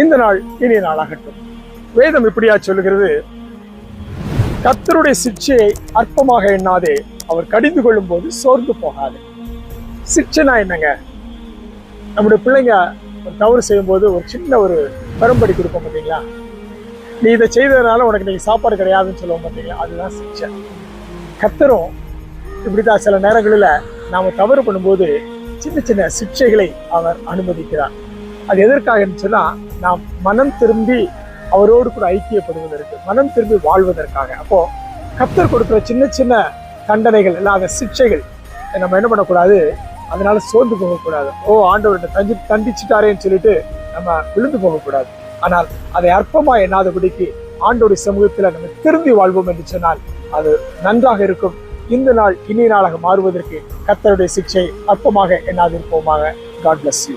இந்த நாள் இனிய நாளாகட்டும். வேதம் இப்படியா சொல்லுகிறது. கத்தருடைய சிக்ஷையை அற்பமாக எண்ணாதே அவர் கடிந்து கொள்ளும் போது சோர்ந்து போகாது. சிக்ஷைனா என்னங்க? நம்முடைய பிள்ளைங்க ஒரு தவறு செய்யும்போது ஒரு சின்ன ஒரு பெரும்படி கொடுப்போம் பார்த்தீங்களா? நீ இதை செய்ததுனால உனக்கு நீங்க சாப்பாடு கிடையாதுன்னு சொல்லுவோம் பார்த்தீங்களா? அதுதான் சிக்ஷை இப்படி இப்படிதான் சில நேரங்களில் நாம் தவறு பண்ணும்போது சின்ன சின்ன சிக்ஷைகளை அவர் அனுமதிக்கிறார். அது எதற்காக இருந்துச்சுன்னா நாம் மனம் திரும்பி அவரோடு கூட ஐக்கியப்படுவதற்கு மனம் திரும்பி வாழ்வதற்காக. அப்போ கத்தர் கொடுக்குற சின்ன சின்ன தண்டனைகள் இல்லாத சிக்ஷைகள் நம்ம என்ன பண்ணக்கூடாது? அதனால சோர்ந்து போகக்கூடாது. ஓ ஆண்டவர்கிட்ட தஞ்சி தண்டிச்சுட்டாரேன்னு தண்டிச்சிட்டாரேன்னு சொல்லிட்டு நம்ம விழுந்து போகக்கூடாது. ஆனால் அதை அற்பமா எண்ணாதபடிக்கு ஆண்டோடைய சமூகத்தில் நம்ம திரும்பி வாழ்வோம் என்று சொன்னால் அது நன்றாக இருக்கும். இந்த நாள் இனிய நாளாக மாறுவதற்கு கத்தருடைய சிக்ஷை அற்பமாக எண்ணாதிருப்போமாக. God bless you